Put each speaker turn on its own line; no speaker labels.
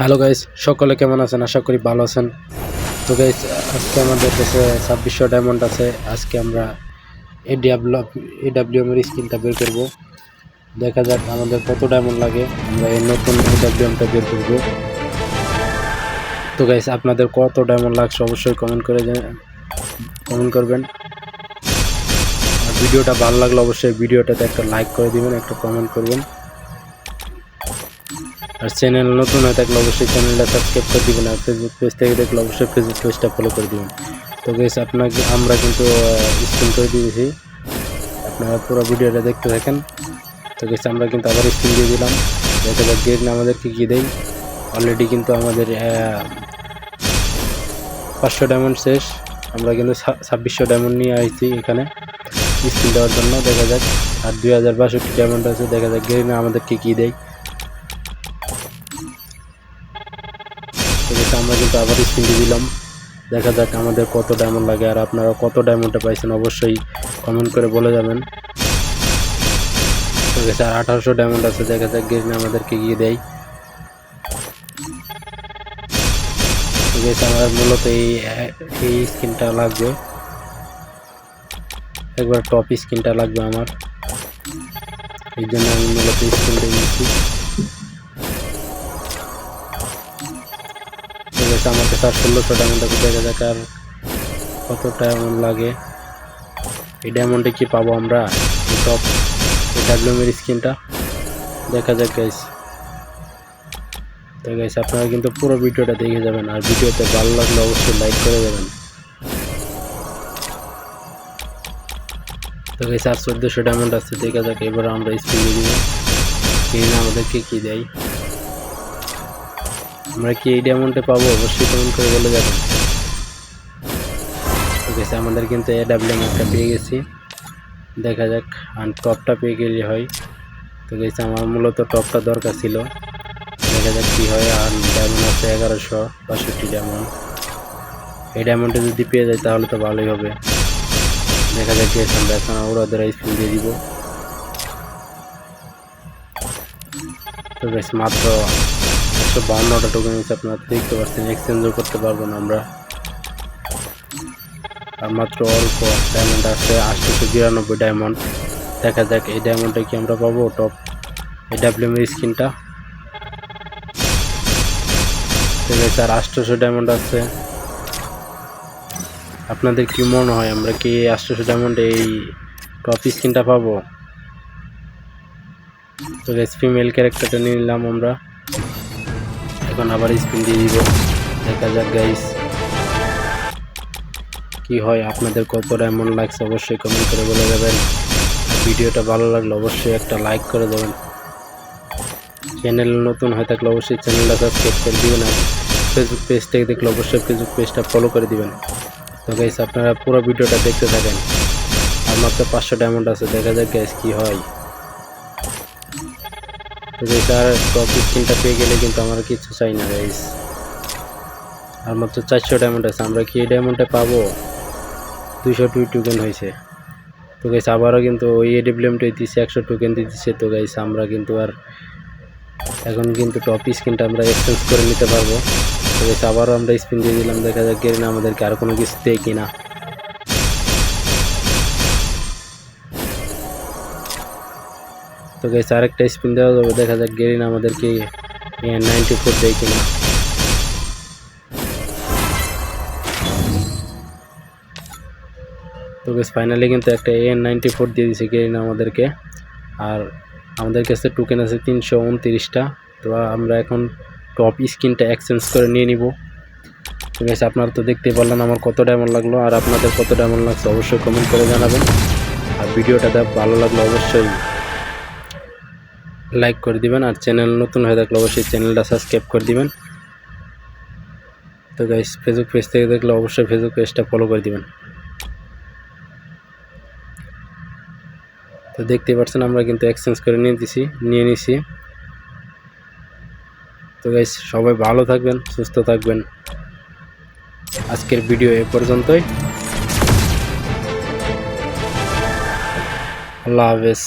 Hello guys সকলে কেমন আছেন? আশা করি ভালো আছেন। তো গাইস আজকে আমাদের কাছে ছাব্বিশশো ডায়মন্ড আছে। আজকে আমরা এডিআব্লিউ এডাব্লিউএম এর স্কিনটা বের করব। দেখা যাক আমাদের কত ডায়মন্ড লাগে। আমরা এই নতুন এডাব্লিউএমটা বের করব। তো গাইস আপনাদের কত ডায়মন্ড লাগছে অবশ্যই কমেন্ট করে কমেন্ট করবেন। ভিডিওটা ভালো লাগলে অবশ্যই ভিডিওটাতে একটা লাইক করে দিবেন, একটা কমেন্ট করবেন। আর চ্যানেল নতুন হয়ে থাকলে অবশ্যই চ্যানেলটা সাবস্ক্রাইব করে দিবেন আর ফেসবুক পেজ থেকে দেখলে অবশ্যই ফেসবুক পেজটা ফলো করে দিবেন। তো গেস আপনাকে, আমরা কিন্তু স্ক্রিন করে দিয়েছি। আপনারা পুরো ভিডিওটা দেখতে থাকেন। তো গেস আমরা কিন্তু আবার স্ক্রিন দিয়ে দিলাম। দেখা যাক গেট আমাদেরকে কী দেয়। অলরেডি কিন্তু আমাদের পাঁচশো ডায়মন্ড শেষ। আমরা কিন্তু ছাব্বিশশো ডায়মন্ড নিয়ে আসছি এখানে স্ক্রিন দেওয়ার জন্য। দেখা যাক। আর দুই হাজার বাষট্টি ডায়মন্ড আছে। দেখা যাক গেরিনা আমাদেরকে কী দেয়। আমরা কিন্তু আবার স্ক্রিন দিলাম। দেখা যাক আমাদের কত ডায়মন্ড লাগে, আর আপনারা কত ডায়মন্ডটা পাইছেন অবশ্যই কমেন্ট করে বলে যাবেন। ঠিক আছে, আর আঠারোশো ডায়মন্ড আছে, দেখা যাক গেরিনা আমাদেরকে গিয়ে দেয়। ঠিক আছে, আমার মূলত এই এই স্কিনটা লাগবে। একবার টপ স্কিনটা লাগবে আমার। এই জন্য আমি মূলত স্কিনটা নিচ্ছি আছে আমার কাছে আর ষোলোশো ডায়মন্ড দেখা যাক আর কত ডায়মন্ড লাগে। এই ডায়মন্ডে কি পাবো আমরা? টপ ডাব্লিউমের স্কিনটা দেখা যাক গাইস তো গাইস আপনারা কিন্তু পুরো ভিডিওটা দেখে যাবেন। আর ভিডিওতে ভালো লাগলে অবশ্যই লাইক করে দেবেন। তো গাইস আর চোদ্দোশো ডায়মন্ড আসছে দেখা যাক, এবার আমরা স্পিন দিয়ে কিনে আমাদেরকে কী দেয়? আমরা কি এই ডায়মন্ডে পাবো? অবশ্যই কমেন্ট করে বলে যাবেন। ঠিক আছে, আমাদের কিন্তু এ ডাব্লিউএম একটা পেয়ে গেছি। দেখা যাক আর টপটা পেয়ে গেলে হয়। তো গেছে আমার মূলত টপটা দরকার ছিল। দেখা যাক কী হয়, আর ডায়মন্ড আছে এগারোশো বাষট্টি ডায়মন্ড এই ডায়মন্ডে যদি পেয়ে যায় তাহলে তো ভালোই হবে। দেখা যাক গেছে আমরা এখন ওরা স্পিন দিয়ে দিব। তো বেশ মাত্র একশো বাউন্নটা টোকেন হচ্ছে আপনারা দেখতে পাচ্ছেন এক্সচেঞ্জও করতে পারব না আমরা। আর মাত্র অল্প ডায়মন্ড আছে আটশোশো বিরানব্বই ডায়মন্ড দেখা যাক, এই ডায়মন্ডটা কি আমরা পাবো টপ এই ডাব্লিউএমের স্কিনটা। ঠিক আছে, আর আটশোশো ডায়মন্ড আছে। আপনাদের কি মনে হয়, আমরা কি আটশোশো ডায়মন্ড এই টপ স্কিনটা পাবো? তো ফিমেল ক্যারেক্টারটা নিয়ে নিলাম আমরা। এখন আবার স্পিন দিয়ে দিব দেখা যাক গাইস কি হয়, আপনাদের কত এমন লাগছে অবশ্যই কমেন্ট করে বলে দেবেন। ভিডিওটা ভালো লাগলে অবশ্যই একটা লাইক করে দেবেন। চ্যানেল নতুন হয়ে থাকলে অবশ্যই চ্যানেলটা সাবস্ক্রাইব করে দিবেন আর ফেসবুক পেজ থেকে দেখলে অবশ্যই ফেসবুক পেজটা ফলো করে দিবেন। তো গাইস আপনারা পুরো ভিডিওটা দেখতে থাকেন। আর মাত্র পাঁচশো ডায়মন্ড আছে, দেখা যাক গাইস কি হয়। আর টপ স্ক্রিনটা পেয়ে গেলে কিন্তু আমার কিছু চাই না গাইস আর মাত্র চারশো ডায়মন্ড আছে, আমরা কি এই ডায়মন্ডটা পাবো? দুইশো টু টোকেন হয়েছে। তো গাইস আবারও কিন্তু ওই এডিপ্লেমটাই দিচ্ছে একশো টোকেন দিচ্ছে তো গাইস আমরা কিন্তু আর এখন কিন্তু টপ স্ক্রিনটা আমরা এক্সচেঞ্জ করে নিতে পারব। তো গাইস আবারও আমরা স্পিন দিয়ে দিলাম। দেখা যাক গেরিনা আমাদেরকে আর কোনো কিছু দেয় কিনা। তো গেছে আরেকটা স্পিন দেওয়া যাবে। দেখা যাক গেরিন আমাদেরকে নাইনটি ফোর দেয় কিনা। তো বেশ ফাইনালি কিন্তু একটা এন নাইনটি ফোর দিয়ে দিয়েছে গেরিন আমাদেরকে। আর আমাদের কাছে টোকেন আছে তিনশো উনত্রিশটা। তো আমরা এখন টপ স্ক্রিনটা এক্সচেঞ্জ করে নিয়ে নিব। তো বেশ আপনারা তো দেখতেই পারলেন আমার কত ডায়মন্ড লাগল। আর আপনাদের কত ডায়মন্ড লাগছে অবশ্যই কমেন্ট করে জানাবেন। আর ভিডিওটা দেখ ভালো লাগল অবশ্যই লাইক করে দিবেন আর চ্যানেল নতুন হয়ে থাকলে অবশ্যই চ্যানেলটা সাবস্ক্রাইব করে দিবেন। তো গাইস ফেসবুক পেজ থেকে দেখলে অবশ্যই ফেসবুক পেজটা ফলো করে দিবেন। তো দেখতে পাচ্ছেন, আমরা কিন্তু এক্সচেঞ্জ করে নিয়ে দিছি, নিয়ে নিছি। তো গাইস সবাই ভালো থাকবেন, সুস্থ থাকবেন। আজকের ভিডিও এ পর্যন্তই। আল্লাহ হাফেজ।